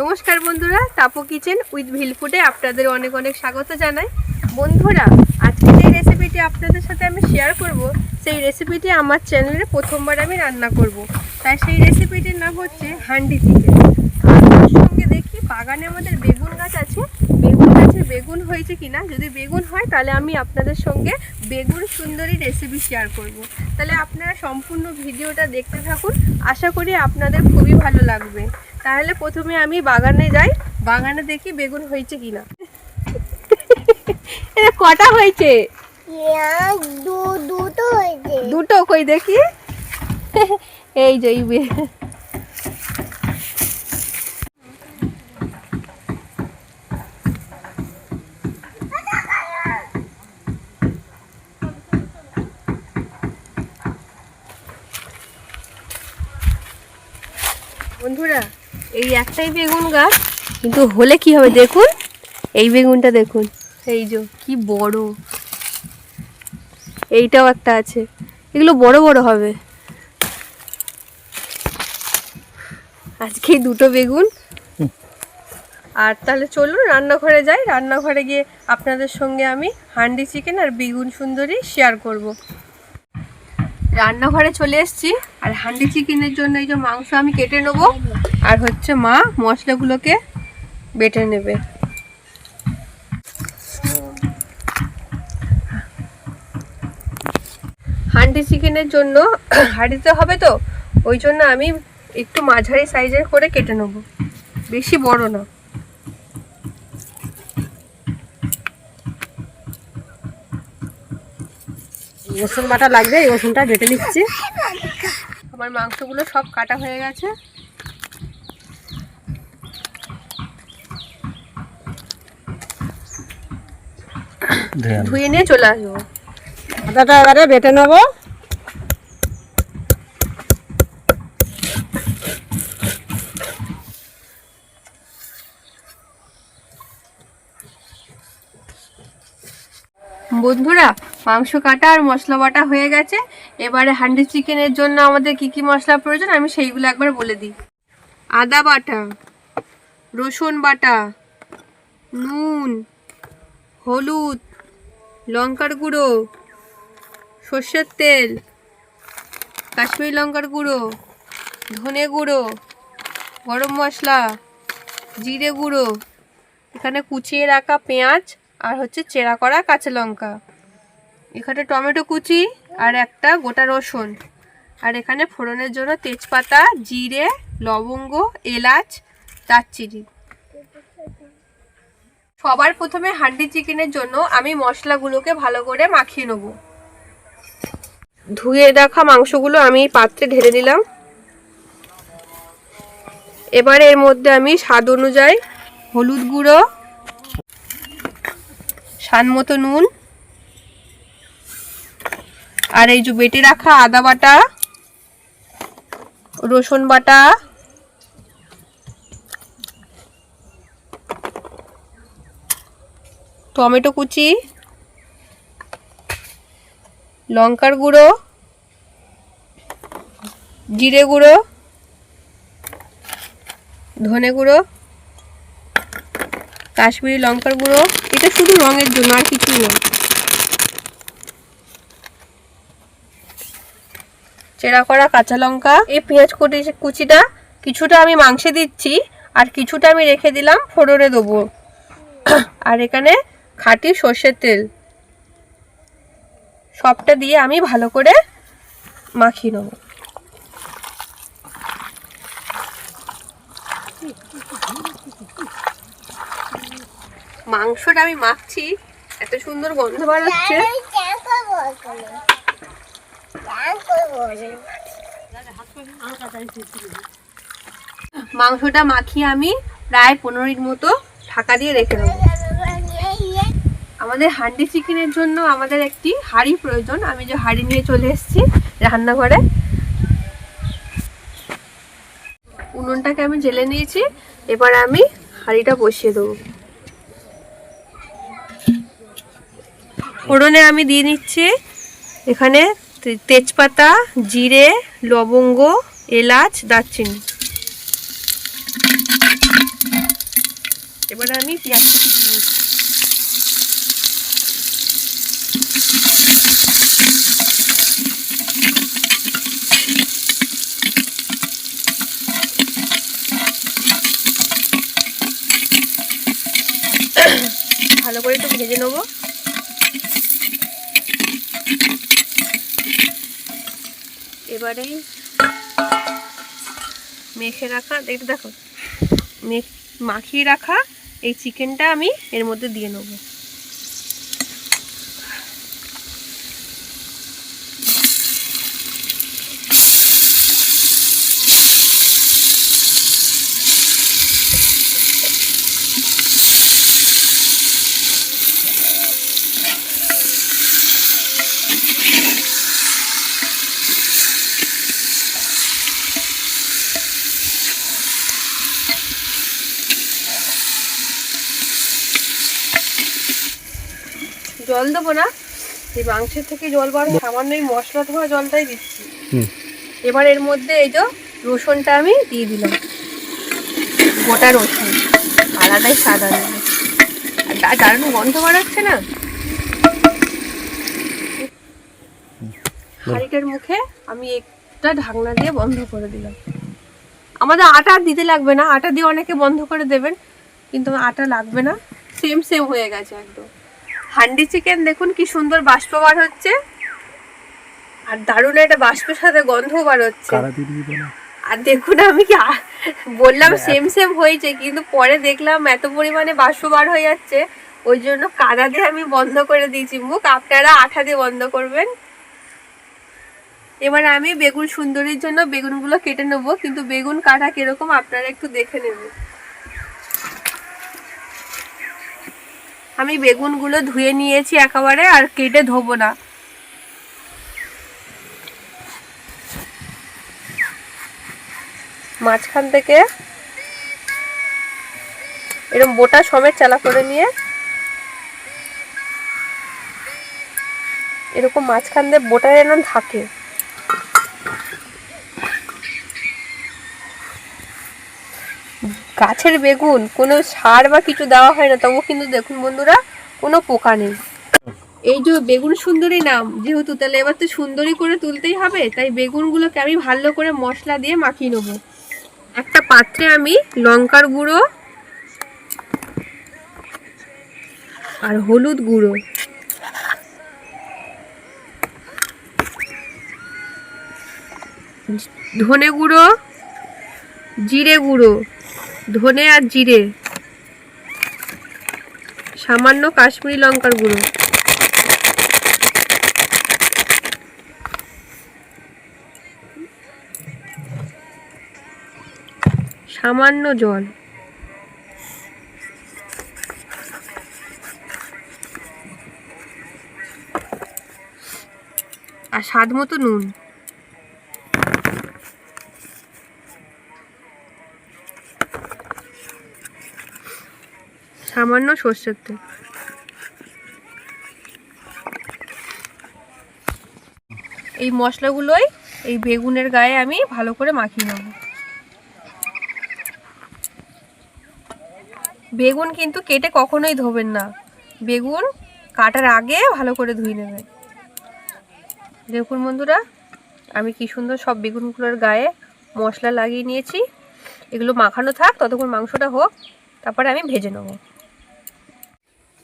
নমস্কার বন্ধুরা, তাপো kitchen with ভিল ফুডে আপনাদের অনেক অনেক স্বাগত জানাই। বন্ধুরা আজকে যে রেসিপিটি আপনাদের সাথে আমি শেয়ার করব, সেই রেসিপিটি আমার চ্যানেলে প্রথমবার আমি রান্না করব। তাই সেই রেসিপিটির নাম হচ্ছে হান্ডি চিকেন আর তার সঙ্গে দেখি, বাগানে আমাদের বেগুন গাছ আছে। বেগুন গাছে বেগুন হয়েছে কিনা? যদি বেগুন হয়, তাহলে আমি আপনাদের সঙ্গে বেগুন সুন্দরী রেসিপি শেয়ার করব। তাহলে আপনারা সম্পূর্ণ ভিডিওটা দেখতে থাকুন। আশা করি আপনাদের খুবই ভালো লাগবে। তাহলে প্রথমে আমি বাগানে যাই। বাগানে দেখি বেগুন হয়েছে কিনা। এটা কটা হয়েছে? এক দু দুটো হয়েছে। দুটো কই দেখি। এই যে বন্ধুরা, এই একটাই বেগুন গাছ, কিন্তু হলে কি হবে দেখুন? এই বেগুনটা দেখুন, এই যে কি বড়। এইটাও একটা আছে, এগুলো বড় বড় হবে। আজকে দুটো বেগুন। আর তাহলে চলুন রান্নাঘরে যাই। রান্নাঘরে গিয়ে আপনাদের সঙ্গে আমি হান্ডি চিকেন আর বেগুন সুন্দরী শেয়ার করব। রান্নাঘরে চলে এসেছি। আর হান্ডি চিকেনের জন্য এই যে মাংস আমি কেটে নেব। আর হচ্ছে মা মশলাগুলোকে বেটে নেবে। হান্ডি চিকেনের জন্য হাঁড়িতে হবে তো, ওই জন্য আমি একটু মাঝারি সাইজের করে কেটে নেব। বেশি বড় না। রসুন বাটা লাগবে এই রসুনটা বেটে নিচ্ছি। আমার মাংসগুলো সব কাটা হয়ে গেছে। ধুয়ে নিয়ে চলে আসব। আদাটা এবারে বেটে নেব। বন্ধুরা, মাংস কাটা আর মশলা বাটা হয়ে গেছে। এবারে হান্ডি চিকেনের জন্য আমাদের কি কি মশলা প্রয়োজন, আমি সেইগুলো একবার বলে দিই। আদা বাটা, রসুন বাটা, নুন, হলুদ, লঙ্কার গুঁড়ো, সর্ষের তেল, কাশ্মীরি লঙ্কার গুঁড়ো, ধনে গুঁড়ো, গরম মশলা, জিরে গুঁড়ো, এখানে কুচিয়ে রাখা পেঁয়াজ আর হচ্ছে চেরা করা কাঁচা লঙ্কা। এখানে টমেটো কুচি আর একটা গোটা রসুন। আর এখানে ফোড়নের জন্য তেজপাতা, জিরে, লবঙ্গ, এলাচ, দারচিনি। সবার প্রথমে হান্ডি চিকেনের জন্য আমি মশলাগুলোকে ভালো করে মাখিয়ে নেব। ধুয়ে রাখা মাংসগুলো আমি পাত্রে ঢেলে দিলাম এবার এর মধ্যে আমি স্বাদ অনুযায়ী হলুদ গুঁড়ো স্বাদ মতো নুন। আর এই যে বেটে রাখা আদা বাটা, রসুন বাটা, টমেটো কুচি, লঙ্কার গুঁড়ো, জিরে গুঁড়ো, ধনে গুঁড়ো কাশ্মীরি লঙ্কার গুঁড়ো। এটা শুধু রঙের জন্য, আর কিছুই না চেরা করা কাঁচা লঙ্কা, এই পেঁয়াজ কুটি কুচিটা কিছুটা আমি মাংসে দিচ্ছি, আর কিছুটা আমি রেখে দিলাম ফোড়নে দেবো। আর এখানে খাঁটি সর্ষের তেল। সবটা দিয়ে আমি ভালো করে মাখিয়ে নেব। মাংসটা আমি মাখছি এত সুন্দর গন্ধ বার হচ্ছে। মাংসটা মাখিয়ে আমি প্রায় পনেরো মিনিট মতো ঢাকা দিয়ে রেখে দেবো। আমাদের হান্ডি চিকেনের জন্য আমাদের একটি হাঁড়ি প্রয়োজন। আমি যে হাঁড়ি নিয়ে চলে এসেছি রান্নাঘরে। উনুনটাকে আমি জেলে নিয়েছি। এবার আমি হাঁড়িটা বসিয়ে দেবো। ফোড়নে আমি দিয়ে নিচ্ছি এখানে তেজপাতা, জিরে, লবঙ্গ, এলাচ, দারচিনি। এবার আমি পেঁয়াজ কুচি দিয়ে নিচ্ছি। ভালো করে একটু ভেজে নেব এবারে মেখে রাখা দেখতে দেখো মেখ মাখিয়ে রাখা এই চিকেনটা আমি এর মধ্যে দিয়ে নেব। জল দেবো না। এই মাংসের থেকে জল বার সামান্য এই মশলা ধোয়া জলটাই দিচ্ছি। এবার এর মধ্যে এই যে রসুনটা আমি দিয়ে দিলাম। গোটা রসুন। আলাদাই সাদা আর দারুণ গন্ধ বাড়াচ্ছে না? হাঁড়িটার মুখে আমি একটা ঢাকনা দিয়ে বন্ধ করে দিলাম। আমাদের আটা দিতে লাগবে না। আটা দিয়ে অনেকে বন্ধ করে দেবেন। কিন্তু আটা লাগবে না। সেম সেম হয়ে গেছে একদম। হান্ডি চিকেন দেখুন কি সুন্দর বাষ্প বার হচ্ছে। আর দারুণ একটা বাষ্পের সাথে গন্ধ বার হচ্ছে। আর দেখুন আমি কি বললাম সেম সেম হয়েছে কিন্তু পরে দেখলাম এত পরিমাণে বাষ্প বার হয়ে যাচ্ছে ওই জন্য কাদা দিয়ে আমি বন্ধ করে দিয়েছি। মুখ আপনারা আঠা দিয়ে বন্ধ করবেন। এবার আমি বেগুন সুন্দরীর জন্য বেগুনগুলো কেটে নেব কিন্তু বেগুন কাটা কীরকম আপনারা একটু দেখে নেবেন। আমি বেগুনগুলো ধুয়ে নিয়েছি একেবারে আর কেটে ধোবো না। মাঝখান থেকে এরকম বোটা সমেত চালা করে নিয়ে এরকম মাঝখান দিয়ে বোটা যেন থাকে। গাছের বেগুন, কোনো সার বা কিছু দেওয়া হয় না তবু কিন্তু দেখুন বন্ধুরা, কোনো পোকা নেই। এই যে বেগুন সুন্দরী নাম, যেহেতু, তাহলে এবার তো সুন্দরী করে তুলতেই হবে, তাই বেগুনগুলোকে আমি ভালো করে মশলা দিয়ে মাখিয়ে নেব। একটা পাত্রে আমি লঙ্কার গুঁড়ো আর হলুদ গুঁড়ো। ধনে গুঁড়ো, জিরে গুঁড়ো। ধনে আর জিরে। সামান্য কাশ্মীরি লঙ্কার গুঁড়ো। সামান্য জল। আর স্বাদ মতো নুন। সামান্য সর্ষের তেল। এই মশলাগুলোই এই বেগুনের গায়ে আমি ভালো করে মাখিয়ে নেব। বেগুন কিন্তু কেটে কখনোই ধোবেন না। বেগুন কাটার আগে ভালো করে ধুয়ে নেবেন। দেখুন বন্ধুরা, আমি কি সুন্দর সব বেগুনগুলোর গায়ে মশলা লাগিয়ে নিয়েছি। এগুলো মাখানো থাক, ততক্ষণ মাংসটা হোক, তারপরে আমি ভেজে নেব।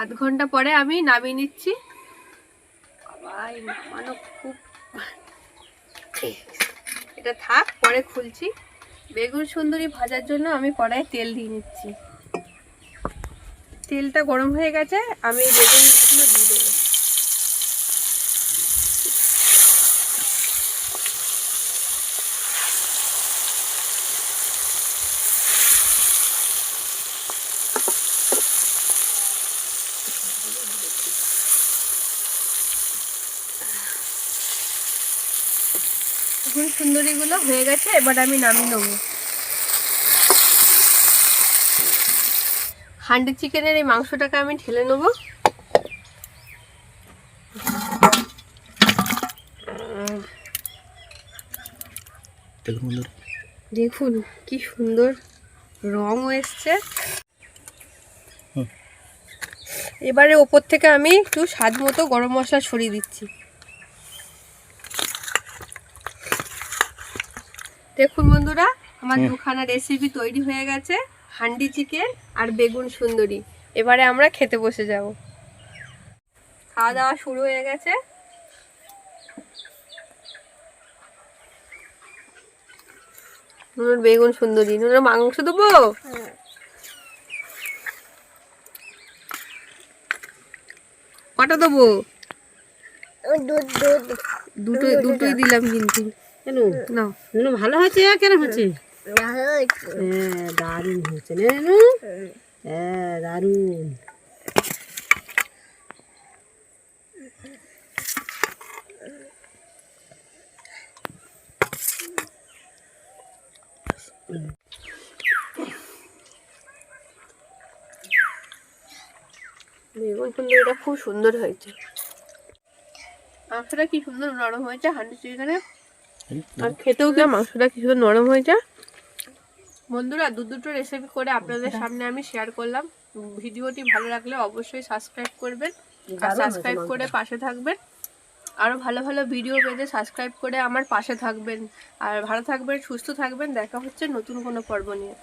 আধ ঘণ্টা পরে আমি নামিয়ে নিচ্ছি। খুব এটা থাক, পরে খুলছি। বেগুন সুন্দরী ভাজার জন্য আমি কড়াই তেল দিয়ে নিচ্ছি। তেলটা গরম হয়ে গেছে, আমি বেগুনগুলো দিয়ে দেবো। সুন্দরীগুলো হয়ে গেছে এবার আমি নামিয়ে নেব। হান্ডি চিকেনের এই মাংসটাকে আমি ঢেলে নেব। দেখুন দেখুন কি সুন্দর রং এসছে। এবারে ওপর থেকে আমি একটু স্বাদ মতো গরম মশলা ছড়িয়ে দিচ্ছি। দেখুন বন্ধুরা আমার দুখানা রেসিপি তৈরি হয়ে গেছে হান্ডি চিকেন আর বেগুন সুন্দরী। এবারে আমরা খেতে বসে যাব। খাওয়া দাওয়া শুরু হয়ে গেছে। নুনুর বেগুন সুন্দরী। নুনুর মাংস দেবো? কটা দেবো? দুধ দুধ। দুটোই দিলাম কিন্তু। কেন? নুনু ভালো হয়েছে? কেন হয়েছে? হ্যাঁ দারুণ হয়েছে নুনু। হ্যাঁ দারুণ। বেগুন সুন্দরীটা খুব সুন্দর হয়েছে। মাংসটা কি সুন্দর নরম হয়েছে হান্ডি চিকেনে আর খেতেও গিয়ে মাংসটা কিছুটা নরম হয়ে যায়? বন্ধুরা দু দুটো রেসিপি করে আপনাদের সামনে আমি শেয়ার করলাম। ভিডিওটি ভালো লাগলে অবশ্যই সাবস্ক্রাইব করবেন আর সাবস্ক্রাইব করে পাশে থাকবেন। আরও ভালো ভালো ভিডিও পেতে সাবস্ক্রাইব করে আমার পাশে থাকবেন। আর ভালো থাকবেন সুস্থ থাকবেন। দেখা হচ্ছে নতুন কোনো পর্ব নিয়ে।